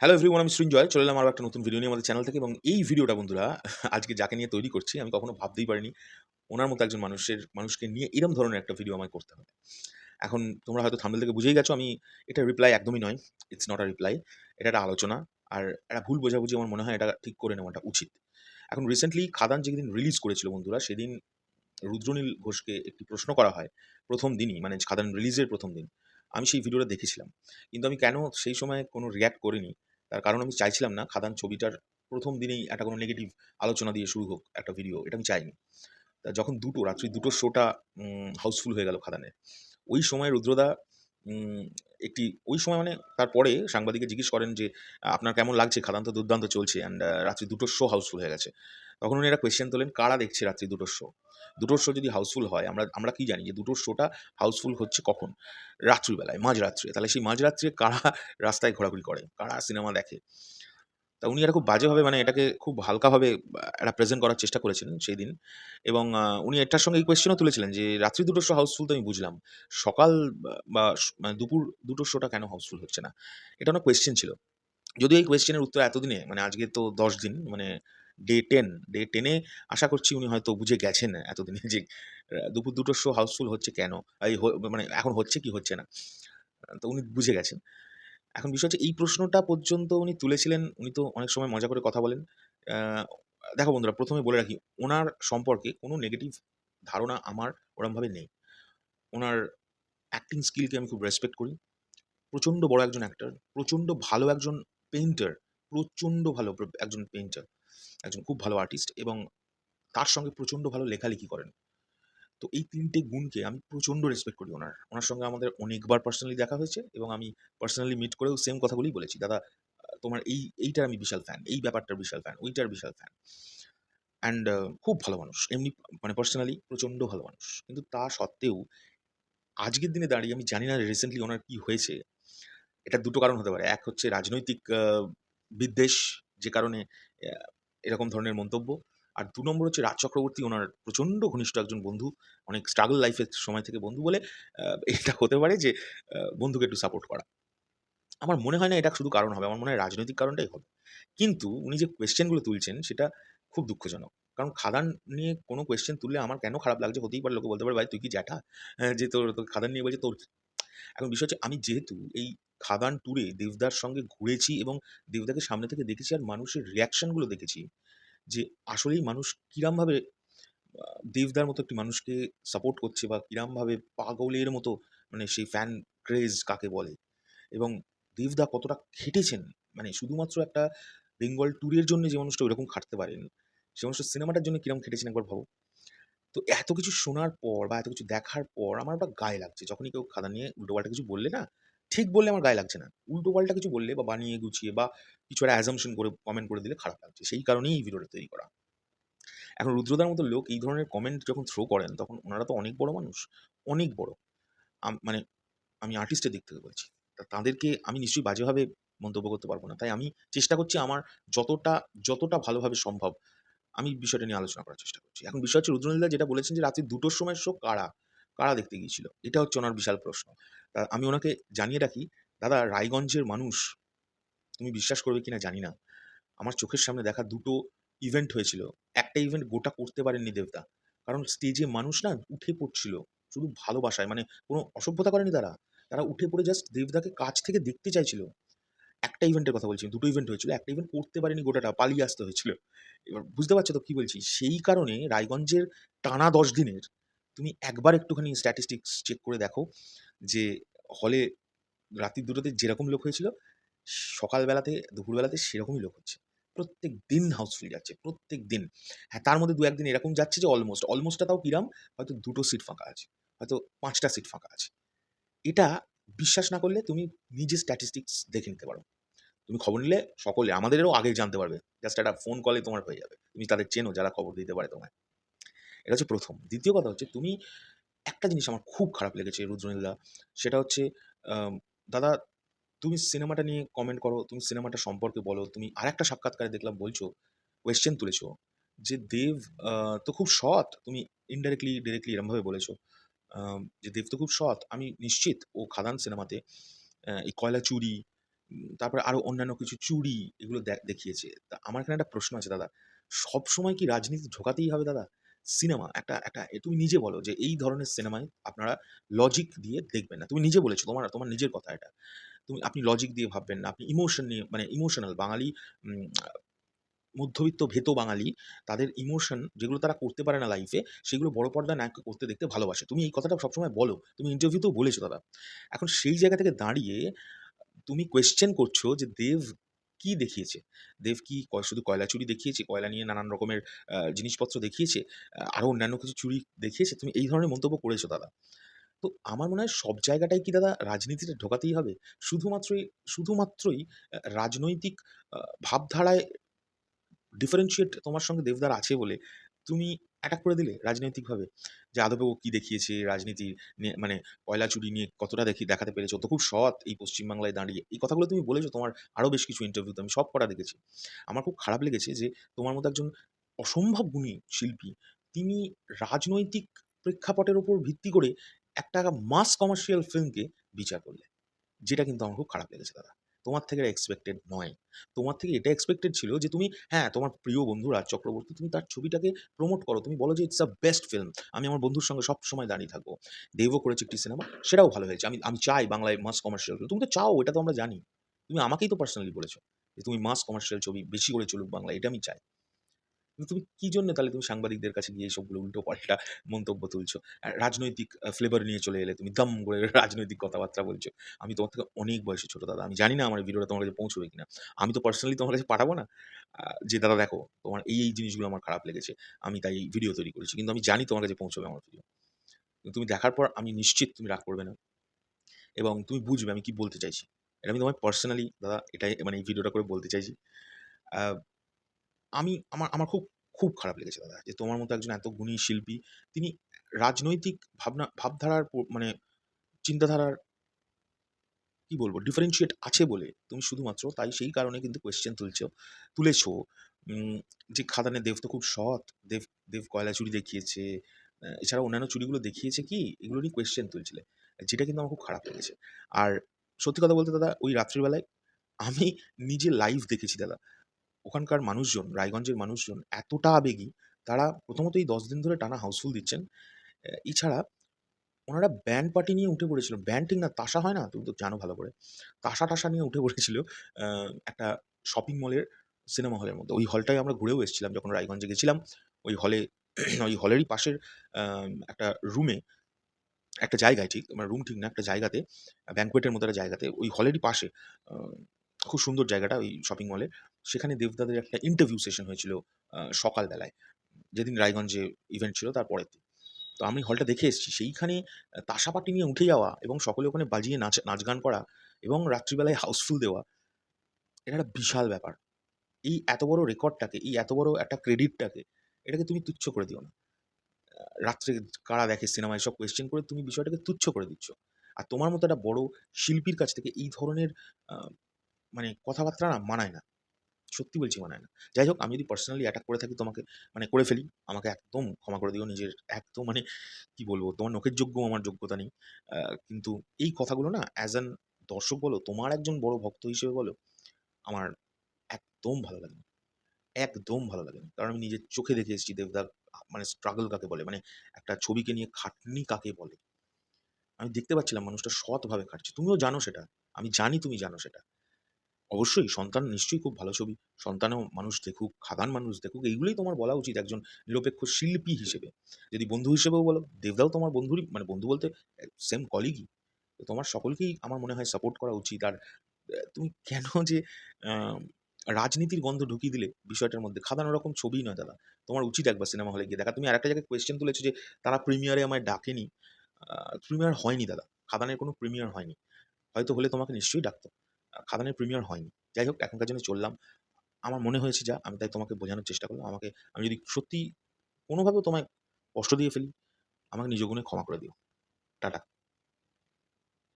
Hello everyone আমি সৃঞ্জয় চলে এলাম আরও একটা নতুন ভিডিও নিয়ে আমাদের চ্যানেল থেকে এবং এই ভিডিওটা বন্ধুরা, আজকে যাকে নিয়ে তৈরি করছি, আমি কখনো ভাবতেই পারিনি, ওনার মতো একজন মানুষের, মানুষকে নিয়ে এরম ধরনের একটা ভিডিও আমায় করতে হবে। এখন তোমরা হয়তো থাম্বেল থেকে বুঝেই গেছো, আমি এটা রিপ্লাই একদমই নয় ইটস নট আ রিপ্লাই এটা একটা আলোচনা, আর একটা ভুল বোঝাবুঝি আমার মনে হয় এটা ঠিক করে নেওয়াটা উচিত। এখন রিসেন্টলি খাদান যেদিন রিলিজ করেছিল বন্ধুরা, সেদিন রুদ্রনীল ঘোষকে একটি প্রশ্ন করা হয়, প্রথম দিনই মানে খাদান রিলিজের প্রথম দিন, আমি সেই ভিডিওটা দেখেছিলাম। কিন্তু আমি কেন সেই সময় কোনো রিয়্যাক্ট করিনি তার কারণ আমি চাইছিলাম না খাদান ছবিটার প্রথম দিনেই একটা কোনো নেগেটিভ আলোচনা দিয়ে শুরু হোক একটা ভিডিও এটা আমি চাইনি। তা যখন দুটো, রাত্রি দুটোর শোটা হাউসফুল হয়ে গেল খাদানে, ওই সময় রুদ্রদা একটি, ওই সময় মানে তারপরে সাংবাদিকে জিজ্ঞেস করেন যে, আপনার কেমন লাগছে? খাদান তো দুর্দান্ত চলছে অ্যান্ড রাত্রি দুটোর শো হাউসফুল হয়ে গেছে। তখন উনি একটা কোয়েশ্চেন তোলেন, কারা দেখছে রাত্রি দুটোর শো দুটোর শো যদি হাউসফুল হয়, আমরা আমরা কি জানি যে দুটোর শোটা হাউসফুল হচ্ছে কখন? রাত্রিবেলায় মাঝরাত্রে তাহলে সেই মাঝরাত্রে কারা রাস্তায় ঘোরাঘুরি করে? কারা সিনেমা দেখে? তা উনি এটা খুব বাজেভাবে মানে এটাকে খুব হালকাভাবে একটা প্রেজেন্ট করার চেষ্টা করেছিলেন সেই দিন। এবং উনি এটার সঙ্গে এই কোয়েশ্চেনও তুলেছিলেন যে রাত্রি দুটোর শো হাউসফুল তো আমি বুঝলাম। সকাল, বা- বা মানে দুপুর দুটোর শোটা কেন হাউসফুল হচ্ছে না? এটা অনেক কোয়েশ্চেন ছিল। যদিও এই কোয়েশ্চেনের উত্তর এতদিনে মানে আজকে তো দশ দিন মানে ডে টেন ডে টেনে আশা করছি উনি হয়তো বুঝে গেছেন এতদিনে যে দুপুর দুটোর শো হাউসফুল হচ্ছে কেন? এই মানে এখন হচ্ছে কি হচ্ছে না? তো উনি বুঝে গেছেন। এখন বিষয় হচ্ছে এই প্রশ্নটা পর্যন্ত উনি তুলেছিলেন, উনি তো অনেক সময় মজা করে কথা বলেন। দেখো বন্ধুরা, প্রথমে বলে রাখি, ওনার সম্পর্কে কোনো নেগেটিভ ধারণা আমার ওরমভাবে নেই। ওনার অ্যাক্টিং স্কিলকে আমি খুব রেসপেক্ট করি। প্রচণ্ড বড় একজন অ্যাক্টর প্রচণ্ড ভালো একজন পেইন্টার প্রচণ্ড ভালো একজন পেন্টার একজন খুব ভালো আর্টিস্ট এবং তার সঙ্গে প্রচণ্ড ভালো লেখালেখি করেন। তো এই তিনটে গুণকে আমি প্রচণ্ড রেসপেক্ট করি ওনার। ওনার সঙ্গে আমাদের অনেকবার পার্সোনালি দেখা হয়েছে এবং আমি পার্সোনালি মিট করেও সেম কথাগুলোই বলেছি। দাদা, তোমার এই, এইটার আমি বিশাল ফ্যান এই ব্যাপারটার বিশাল ফ্যান ওইটার বিশাল ফ্যান অ্যান্ড খুব ভালো মানুষ। এমনি মানে পার্সোনালি প্রচণ্ড ভালো মানুষ। কিন্তু তা সত্ত্বেও আজকের দিনে দাঁড়িয়ে আমি জানি না রিসেন্টলি ওনার কি হয়েছে। এটা দুটো কারণ হতে পারে। এক হচ্ছে রাজনৈতিক বিদ্বেষ যে কারণে এরকম ধরনের মন্তব্য। আর দু নম্বর হচ্ছে রাজ চক্রবর্তী ওনার প্রচণ্ড ঘনিষ্ঠ একজন বন্ধু অনেক স্ট্রাগল লাইফের সময় থেকে বন্ধু বলে এটা হতে পারে যে বন্ধুকে একটু সাপোর্ট করা। আমার মনে হয় না এটা শুধু কারণ হবে আমার মনে হয় রাজনৈতিক কারণটাই হবে। কিন্তু উনি যে কোয়েশ্চেনগুলো তুলছেন সেটা খুব দুঃখজনক। কারণ খাদান নিয়ে কোনো কোয়েশ্চেন তুললে আমার কেন খারাপ লাগছে? হতেই পারে লোকে বলতে পারে ভাই তুই কি জ্যাঠা? হ্যাঁ, যে তোর তোর খাদান নিয়ে বলছে তোর কি?" এখন বিষয় হচ্ছে আমি যেহেতু এই খাদান ট্যুরে দেবদার সঙ্গে ঘুরেছি এবং দেবদাকে সামনে থেকে দেখেছি আর মানুষের রিয়াকশনগুলো দেখেছি। যে আসলেই মানুষ কিরমভাবে দেবদার মতো একটি মানুষকে সাপোর্ট করছে বা কিরমভাবে পাগলের মতো মানে সেই ফ্যান ক্রেজ কাকে বলে? এবং দেবদা কতটা খেটেছেন? মানে শুধুমাত্র একটা বেঙ্গল ট্যুরের জন্য যে মানুষটা ওইরকম খাটতে পারেন, সে মানুষটা সিনেমাটার জন্য কিরম খেটেছেন একবার ভাবো? তো এত কিছু শোনার পর বা এত কিছু দেখার পর আমার ওটা গায়ে লাগছে। যখনই কেউ খাদা নিয়ে উল্টোপাল্টা কিছু বললে না ঠিক বললে আমার গায়ে লাগছে না। উল্টোপাল্টা কিছু বললে বা বানিয়ে গুছিয়ে বা কিছু একটা অ্যাজামশন করে কমেন্ট করে দিলে খারাপ লাগছে। সেই কারণেই এই ভিডিওটা তৈরি করা। এখন রুদ্রদার মতো লোক এই ধরনের কমেন্ট যখন থ্রো করেন, তখন ওনারা তো অনেক বড় মানুষ। অনেক বড়। মানে আমি আর্টিস্টের দিক থেকে বলছি। তাদেরকে আমি নিশ্চয়ই বাজেভাবে মন্তব্য করতে পারব না। তাই আমি চেষ্টা করছি আমার যতটা যতটা ভালোভাবে সম্ভব আমি বিষয়টা নিয়ে আলোচনা করার চেষ্টা করছি। এখন বিষয় হচ্ছে রুদ্রনীলদা যেটা বলেছেন যে রাত্রি দুটোর সময় শো কারা কারা দেখতে গিয়েছিল? এটা হচ্ছে ওনার বিশাল প্রশ্ন। তা আমি ওনাকে জানিয়ে রাখি, দাদা, রায়গঞ্জের মানুষ, তুমি বিশ্বাস করবে কিনা জানি না। আমার চোখের সামনে দেখা দুটো ইভেন্ট হয়েছিল। একটা ইভেন্ট গোটা করতে পারেননি দেবদা কারণ স্টেজে মানুষ না উঠে পড়ছিল, শুধু ভালোবাসায়। মানে কোনো অসভ্যতা করেনি তারা। তারা উঠে পড়ে জাস্ট দেবদাকে কাছ থেকে দেখতে চাইছিল। একটা ইভেন্টের কথা বলছি, দুটো ইভেন্ট হয়েছিল। একটা ইভেন্ট করতে পারেনি গোটাটা, পালিয়ে আসতে হয়েছিল। এবার বুঝতে পারছ তো কি বলছি? সেই কারণে রায়গঞ্জের টানা দশ দিনের, তুমি একবার একটুখানি স্ট্যাটিস্টিক্স চেক করে দেখো। যে হলে রাত্রি দুটোতে যেরকম লোক হয়েছিল, সকালবেলাতে, দুপুরবেলাতে সেরকমই লোক হচ্ছে। প্রত্যেক দিন হাউসফুল যাচ্ছে, প্রত্যেক দিন। হ্যাঁ তার মধ্যে দু একদিন এরকম যাচ্ছে যে অলমোস্ট অলমোস্টটা তাও কিরাম হয়তো দুটো সিট ফাঁকা আছে, হয়তো পাঁচটা সিট ফাঁকা আছে। এটা বিশ্বাস না করলে তুমি নিজে স্ট্যাটিস্টিক্স দেখে নিতে পারো। তুমি খবর নিলে সকলে, আমাদেরও আগে জানতে পারবে। জাস্ট একটা ফোন কলে তোমার হয়ে যাবে। তুমি তাদের চেনো, যারা খবর দিতে পারে তোমায়। এটা হচ্ছে প্রথম। দ্বিতীয় কথা হচ্ছে, তুমি একটা জিনিস আমার খুব খারাপ লেগেছে, রুদ্রনীলদা সেটা হচ্ছে দাদা, তুমি সিনেমাটা নিয়ে কমেন্ট করো, তুমি সিনেমাটা সম্পর্কে বলো, তুমি আর একটা সাক্ষাৎকারে দেখলাম বলছো কোয়েশ্চেন তুলেছো যে দেব তো খুব সৎ, তুমি ইনডাইরেক্টলি ডিরেক্টলি এরমভাবে বলেছ যে দেব তো খুব সৎ, আমি নিশ্চিত ও খাদান সিনেমাতে এই কয়লা চুরি তারপরে আরও অন্যান্য কিছু চুরি, এগুলো দেখিয়েছে। তা আমার এখানে একটা প্রশ্ন আছে দাদা। সব সময় কি রাজনীতি ঢোকাতেই হবে দাদা? সিনেমা একটা একটা তুমি নিজে বলো যে এই ধরনের সিনেমায় আপনারা লজিক দিয়ে দেখবেন না। তুমি নিজে বলেছ, তোমার তোমার নিজের কথা এটা। তুমি, আপনি লজিক দিয়ে ভাববেন না। আপনি ইমোশন নিয়ে মানে ইমোশনাল বাঙালি মধ্যবিত্ত, ভেত বাঙালি, তাদের ইমোশন যেগুলো তারা করতে পারে না লাইফে সেগুলো বড় পর্দা নায়ককে করতে দেখতে ভালোবাসে। তুমি এই কথাটা সবসময় বলো। তুমি ইন্টারভিউতেও বলেছ দাদা। এখন সেই জায়গা থেকে দাঁড়িয়ে তুমি কোয়েশ্চেন করছ যে দেব কি দেখিয়েছে? দেব কি শুধু কয়লা চুরি দেখিয়েছে? কয়লা নিয়ে নানান রকমের জিনিসপত্র দেখিয়েছে? আরও অন্যান্য কিছু চুরি দেখিয়েছে? তুমি এই ধরনের মন্তব্য করেছ দাদা। তো আমার মনে হয় সব জায়গাটাই কি দাদা রাজনীতিটা ঢোকাতেই হবে? শুধুমাত্রই শুধুমাত্রই রাজনৈতিক ভাবধারায় ডিফারেন্সিয়েট তোমার সঙ্গে দেবদার আছে বলে তুমি অ্যাটাক করে দিলে রাজনৈতিকভাবে। যে আদপে ও কি দেখিয়েছে রাজনীতি নিয়ে মানে কয়লা চুরি নিয়ে কতটা দেখি, দেখাতে পেরেছে। তো খুব সৎ এই পশ্চিমবাংলায় দাঁড়িয়ে। এই কথাগুলো তুমি বলেছ, তোমার আরও বেশ কিছু ইন্টারভিউতে আমি সব কটা দেখেছি। আমার খুব খারাপ লেগেছে যে তোমার মতো একজন অসম্ভব গুণী শিল্পী, তিনি রাজনৈতিক প্রেক্ষাপটের উপর ভিত্তি করে একটা মাস কমার্শিয়াল ফিল্মকে বিচার করলে। যেটা কিন্তু আমার খুব খারাপ লেগেছে, দাদা। তোমার থেকে এক্সপেক্টেড নয়। তোমার থেকে এটা এক্সপেক্টেড ছিল যে তুমি হ্যাঁ, তোমার প্রিয় বন্ধু রাজ চক্রবর্তী তুমি তার ছবিটাকে প্রমোট করো। তুমি বলো যে ইটস আ বেস্ট ফিল্ম। আমি আমার বন্ধুর সঙ্গে সব সময় দাঁড়িয়ে থাকব। দেবও করেছে একটি সিনেমা, সেটাও ভালো হয়েছে। আমি আমি চাই বাংলায় মাস কমার্শিয়াল। তুমি তো চাও এটা তো আমরা জানি। তুমি আমাকেই তো পার্সোনালি বলেছ। যে তুমি মাস কমার্শিয়াল ছবি বেশি করে চলুক বাংলায় এটা আমি চাই। কিন্তু তুমি কি জন্য তাহলে তুমি সাংবাদিকদের কাছে গিয়ে এসবগুলো উল্টো-পাল্টা মন্তব্য তুলছো? রাজনৈতিক ফ্লেভার নিয়ে চলে এলে তুমি দম করে রাজনৈতিক কথাবার্তা বলছো। আমি তোমার থেকে অনেক বয়সে ছোটো দাদা। আমি জানি না আমার ভিডিওটা তোমার কাছে পৌঁছবে কিনা। আমি তো পার্সোনালি তোমার কাছে পাঠাবো না। যে দাদা দেখো তোমার এই, এই জিনিসগুলো আমার খারাপ লেগেছে। আমি তাই ভিডিও তৈরি করেছি। কিন্তু আমি জানি তোমার কাছে পৌঁছবে আমার ভিডিও। তুমি দেখার পর আমি নিশ্চিত তুমি রাগ করবে না। এবং তুমি বুঝবে আমি কি বলতে চাইছি। এটা আমি তোমায় পার্সোনালি দাদা এটাই মানে এই ভিডিওটা করে বলতে চাইছি। আমি আমার আমার খুব, খুব খারাপ লেগেছে দাদা যে তোমার মতো একজন এত গুণী শিল্পী তিনি রাজনৈতিক ভাবনা ভাবধারার মানে চিন্তাধারার কি বলব ডিফারেনশিয়েট আছে বলে তুমি শুধুমাত্র তাই সেই কারণে কিন্তু কোয়েশ্চেন তুলছো তুলেছো। যে খাদানে দেব তো খুব সৎ দেব দেব কয়লা চুরি দেখিয়েছে এছাড়া অন্যান্য চুরিগুলো দেখিয়েছে কি এগুলো নিয়ে কোয়েশ্চেন তুলছিলে যেটা কিন্তু আমার খুব খারাপ লেগেছে। আর সত্যি কথা বলতে দাদা ওই রাত্রিবেলায় আমি নিজে লাইভ দেখেছি দাদা ওখানকার মানুষজন রায়গঞ্জের মানুষজন এতটা আবেগী তারা প্রথমত এই দশ দিন ধরে টানা হাউসফুল দিচ্ছেন এছাড়া ওনারা ব্যান্ড পার্টি নিয়ে উঠে পড়েছিল। ব্যান্ড ঠিক না, তাসা হয় না? তুমি তো জানো ভালো করে। তাসা-টাসা নিয়ে উঠে পড়েছিল একটা শপিং মলের সিনেমা হলের মধ্যে। ওই হলটায় আমরা ঘুরেও এসেছিলাম যখন রায়গঞ্জে গেছিলাম। ওই হলে ওই হলেরই পাশের একটা রুমে একটা জায়গায় ঠিক, মানে রুম ঠিক না, একটা জায়গাতে ব্যাঙ্কোয়েটের মতো একটা জায়গাতে ওই হলেরই পাশে খুব সুন্দর জায়গাটা ওই শপিং মলে। সেখানে দেবদাদের একটা ইন্টারভিউ সেশন হয়েছিল সকালবেলায়। যেদিন রায়গঞ্জে ইভেন্ট ছিল তার পরের দিন। তো আমি হলটা দেখে এসেছি। সেইখানে আ তাসা নিয়ে উঠে যাওয়া এবং সকলে ওখানে বাজিয়ে নাচ নাচ গান করা এবং রাত্রিবেলায় হাউসফুল দেওয়া, এটা একটা বিশাল ব্যাপার। এই এত বড় রেকর্ডটাকে, এই এত বড় একটা ক্রেডিটটাকে, এটাকে তুমি তুচ্ছ করে দিও না। রাত্রে কারা দেখে সিনেমা এসব কোয়েশ্চেন করে তুমি বিষয়টাকে তুচ্ছ করে দিচ্ছ। আর তোমার মতো একটা বড় শিল্পীর কাছ থেকে এই ধরনের মানে কথাবার্তা না মানায় না। সত্যি বলছি মানায় না। যাই হোক আমি যদি পার্সোনালি অ্যাটাক করে থাকি তোমাকে মানে করে ফেলি, আমাকে একদম ক্ষমা করে দিও। নিজের একদম মানে কি বলব? তোমার নখের যোগ্য আমার যোগ্যতা নেই। কিন্তু এই কথাগুলো না অ্যাজ অ্যান দর্শক বলো, তোমার একজন বড় ভক্ত হিসেবে বলো, আমার একদম ভালো লাগেনি। একদম ভালো লাগেনি। কারণ আমি নিজের চোখে দেখে এসেছি দেবদার মানে স্ট্রাগল কাকে বলে? মানে একটা ছবিকে নিয়ে খাটনি কাকে বলে? আমি দেখতে পাচ্ছিলাম মানুষটা সৎভাবে খাটছে। তুমিও জানো সেটা। আমি জানি তুমি জানো সেটা। অবশ্যই সন্তান নিশ্চয়ই খুব ভালো ছবি। সন্তানেও মানুষ দেখুক, খাদান মানুষ দেখুক, এইগুলোই তোমার বলা উচিত একজন নিরপেক্ষ শিল্পী হিসেবে। যদি বন্ধু হিসেবেও বলো, দেবদাও তোমার বন্ধুরই মানে বন্ধু বলতে সেম কলিগই। তো তোমার সকলকেই আমার মনে হয় সাপোর্ট করা উচিত। আর তুমি কেন যে রাজনীতির গন্ধ ঢুকিয়ে দিলে বিষয়টার মধ্যে? খাদান ওরকম ছবিই নয় দাদা। তোমার উচিত একবার সিনেমা হলে গিয়ে দেখা। তুমি আরেকটা জায়গায় কোয়েশ্চেন তুলেছো যে তারা প্রিমিয়ারে আমায় ডাকেনি। প্রিমিয়ার হয়নি দাদা। খাদানের কোনো প্রিমিয়ার হয়নি। হয়তো হলে তোমাকে নিশ্চয়ই ডাকত। খাদানের প্রিমিয়ার হয়নি। যাই হোক এখনকার জন্য চললাম। আমার মনে হয়েছে যা আমি তাই তোমাকে বোঝানোর চেষ্টা করলাম। আমাকে আমি যদি সত্যি কোনোভাবেও তোমায় কষ্ট দিয়ে ফেলি, আমাকে নিজ গুণে ক্ষমা করে দিও। টাটা।